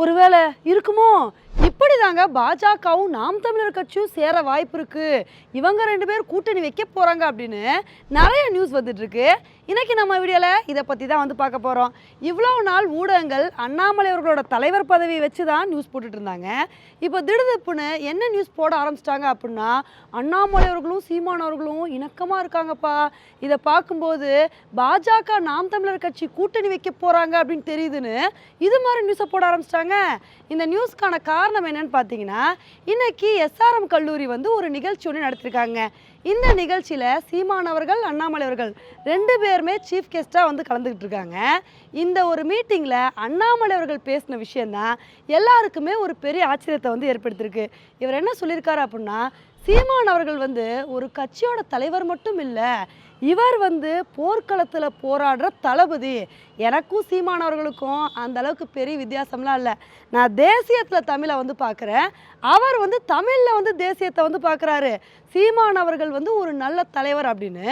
ஒருவேளை இருக்குமோ? இப்படி தாங்க பாஜகவும் நாம் தமிழர் கட்சியும் சேர வாய்ப்பு இருக்கு. இவங்க ரெண்டு பேர் கூட்டணி வைக்க போறாங்க அப்படின்னு நிறைய நியூஸ் வந்துட்டு இருக்கு இன்னைக்கு நம்ம வீடியோவில் இதை பற்றி தான் வந்து பார்க்க போகிறோம் இவ்வளோ நாள் ஊடகங்கள் அண்ணாமலை அவர்களோட தலைவர் பதவியை வச்சு தான் நியூஸ் போட்டுட்டு இருந்தாங்க. இப்போ திடுதிப்புன்னு என்ன நியூஸ் போட ஆரம்பிச்சிட்டாங்க அப்படின்னா அண்ணாமலை அவர்களும் சீமான் அவர்களும் இணக்கமாக இருக்காங்கப்பா. இதை பார்க்கும்போது பாஜக நாம் தமிழர் கட்சி கூட்டணி வைக்க போகிறாங்க அப்படின்னு தெரியுதுன்னு இது மாதிரி நியூஸை போட ஆரம்பிச்சிட்டாங்க. இந்த நியூஸ்க்கான காரணம் என்னன்னு பார்த்தீங்கன்னா இன்னைக்கு எஸ்ஆர்எம் கல்லூரி வந்து ஒரு நிகழ்ச்சி ஒன்று நடத்திருக்காங்க. இந்த நிகழ்ச்சியில் சீமானவர்கள் அண்ணாமலை அவர்கள் ரெண்டு பேருமே சீஃப் கெஸ்ட்டாக வந்து கலந்துக்கிட்டு இருக்காங்க. இந்த ஒரு மீட்டிங்கில் அண்ணாமலை அவர்கள் பேசின விஷயந்தான் எல்லாருக்குமே ஒரு பெரிய ஆச்சரியத்தை வந்து ஏற்படுத்தியிருக்கு. இவர் என்ன சொல்லியிருக்காரு அப்படின்னா சீமான் அவர்கள் வந்து ஒரு கட்சியோட தலைவர் மட்டும் இல்லை இவர் வந்து போர்க்களத்தில் போராடுற தளபதி. எனக்கும் சீமான் அவர்களுக்கும் அந்த அளவுக்கு பெரிய வித்தியாசம்லாம் இல்லை. நான் தேசியத்தில் தமிழை வந்து பார்க்குறேன் அவர் வந்து தமிழில் வந்து தேசியத்தை வந்து பார்க்குறாரு சீமான் அவர்கள் வந்து ஒரு நல்ல தலைவர் அப்படின்னு.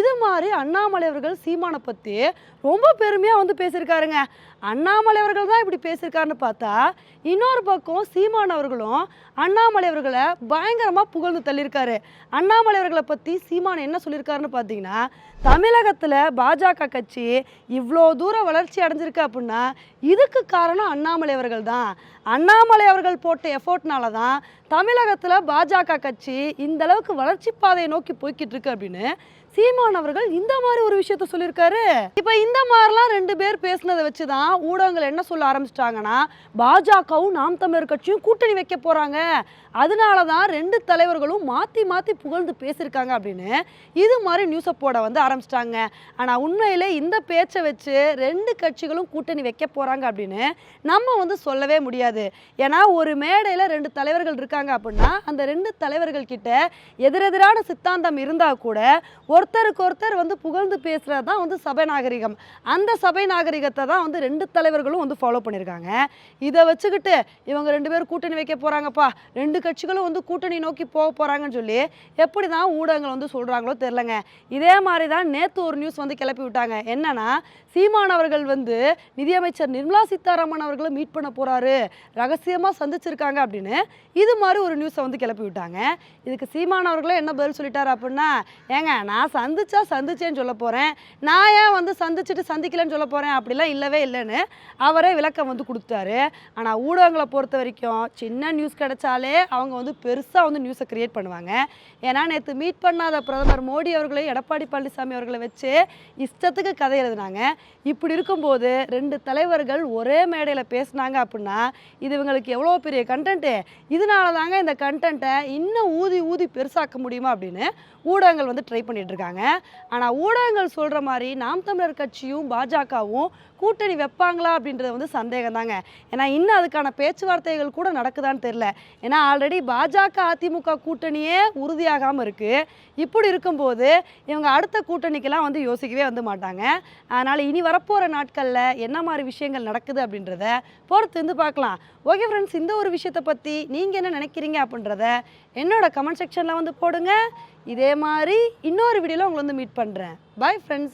இது மாதிரி அண்ணாமலை அவர்கள் சீமானை பற்றி ரொம்ப பெருமையாக வந்து பேசியிருக்காருங்க. அண்ணாமலை அவர்கள் தான் இப்படி பேசியிருக்காருன்னு பார்த்தா இன்னொரு பக்கம் சீமான் அவர்களும் அண்ணாமலை அவர்களை பயங்கரமாக புகழ்ந்து தள்ளியிருக்காரு. அண்ணாமலை அவர்களை பற்றி சீமான் என்ன சொல்லியிருக்காருன்னு பார்த்தீங்கன்னா தமிழகத்தில் பாஜக கட்சி இவ்வளோ தூரம் வளர்ச்சி அடைஞ்சிருக்கு அப்படின்னா இதுக்கு காரணம் அண்ணாமலை அவர்கள் தான். அண்ணாமலை அவர்கள் போட்ட எஃபோர்ட்னால தான் தமிழகத்தில் பாஜக கட்சி இந்த அளவுக்கு வளர்ச்சி பாதையை நோக்கி போய்கிட்டு இருக்கு அப்படின்னு சீமான் அவர்கள் இந்த மாதிரி ஒரு விஷயத்த சொல்லியிருக்காரு. இப்போ இந்த மாதிரிலாம் ரெண்டு பேர் பேசினதை வச்சு தான் ஊடகங்கள் என்ன சொல்ல ஆரம்பிச்சிட்டாங்கன்னா பாஜகவும் நாம் தமிழர் கட்சியும் கூட்டணி வைக்க போகிறாங்க அதனால தான் ரெண்டு தலைவர் தலைவர்களும் மாற்றி மாற்றி புகழ்ந்து பேசியிருக்காங்க அப்படின்னு இது மாதிரி நியூஸை போட வந்து ஆரம்பிச்சிட்டாங்க. ஆனால் உண்மையில் இந்த பேச்சை வச்சு ரெண்டு கட்சிகளும் கூட்டணி வைக்க போகிறாங்க அப்படின்னு நம்ம வந்து சொல்லவே முடியாது. ஏன்னா ஒரு மேடையில் ரெண்டு தலைவர்கள் இருக்காங்க அப்படின்னா அந்த ரெண்டு தலைவர்கள் கிட்ட எதிரெதிரான சித்தாந்தம் இருந்தால் கூட ஒருத்தருக்கு ஒருத்தர் வந்து புகழ்ந்து பேசுகிறது தான் வந்து சபை நாகரிகம். அந்த சபை நாகரிகத்தை தான் வந்து ரெண்டு தலைவர்களும் வந்து ஃபாலோ பண்ணியிருக்காங்க. இதை வச்சுக்கிட்டு இவங்க ரெண்டு பேரும் கூட்டணி வைக்க போகிறாங்கப்பா ரெண்டு கட்சிகளும் வந்து கூட்டணி நோக்கி போக போகிறாங்கன்னு சொல்லி எப்படி தான் ஊடகங்கள் வந்து சொல்கிறாங்களோ தெரிலங்க இதே மாதிரி தான் நேற்று ஒரு நியூஸ் வந்து கிளப்பி விட்டாங்க. என்னன்னா சீமான் அவர்கள் வந்து நிதியமைச்சர் நிர்மலா சீதாராமன் அவர்களை மீட் பண்ண போகிறாரு ரகசியமாக சந்திச்சிருக்காங்க அப்படின்னு இது மாதிரி ஒரு நியூஸை வந்து கிளப்பி விட்டாங்க. இதுக்கு சீமானவர்களே என்ன பதில் சொல்லிட்டாரு அப்படின்னா ஏங்க நான் சந்திச்சா சந்திச்சேன்னு சொல்ல போகிறேன் நான் ஏன் வந்து சந்திச்சுட்டு சந்திக்கலன்னு சொல்ல போகிறேன் அப்படிலாம் இல்லவே இல்லைன்னு அவரே விளக்கம் வந்து கொடுத்தாரு ஆனால் ஊடகங்களை பொறுத்த வரைக்கும் சின்ன நியூஸ் கிடைச்சாலே அவங்க வந்து பெருசாக வந்து நியூஸை கிரியேட் பண்ணுவாங்க. ஏன்னா நேற்று மீட் பண்ணாத பிரதமர் மோடி அவர்களையும் எடப்பாடி பழனிசாமி அவர்களை வச்சு இஷ்டத்துக்கு கதை எழுதினாங்க. இப்படி இருக்கும்போது ரெண்டு தலைவர்கள் ஒரே மேடையில் பேசினாங்க அப்படின்னா இது இவங்களுக்கு எவ்வளோ பெரிய கண்டென்ட்டு இதனால தாங்க இந்த கண்டென்ட்டை இன்னும் ஊதி ஊதி பெருசாக்க முடியுமா அப்படின்னு ஊடகங்கள் வந்து ட்ரை பண்ணிகிட்டு இருக்காங்க. ஆனால் ஊடகங்கள் சொல்கிற மாதிரி நாம் தமிழர் கட்சியும் பாஜகவும் கூட்டணி வைப்பாங்களா அப்படின்றது வந்து சந்தேகம் தாங்க. ஏன்னா இன்னும் அதுக்கான பேச்சுவார்த்தைகள் கூட நடக்குதான்னு தெரில ஏன்னா ஆல்ரெடி பாஜக அதிமுக கூட்டணியே உறுதியாகாமல் இருக்குது இப்படி இருக்கும்போது இவங்க அடுத்த கூட்டணிக்கெல்லாம் வந்து யோசிக்கவே வந்து மாட்டாங்க. அதனால் இனி வரப்போகிற நாட்களில் என்ன மாதிரி விஷயங்கள் நடக்குது அப்படின்றத பொறுத்து இருந்து பார்க்கலாம். ஓகே ஃப்ரெண்ட்ஸ் இந்த ஒரு விஷயத்தை பற்றி நீங்கள் என்ன நினைக்கிறீங்க அப்படின்றத என்னோட கமெண்ட் செக்ஷனில் வந்து போடுங்க. இதே மாதிரி இன்னொரு வீடியோவில் உங்களை வந்து மீட் பண்ணுறேன் பாய் ஃப்ரெண்ட்ஸ்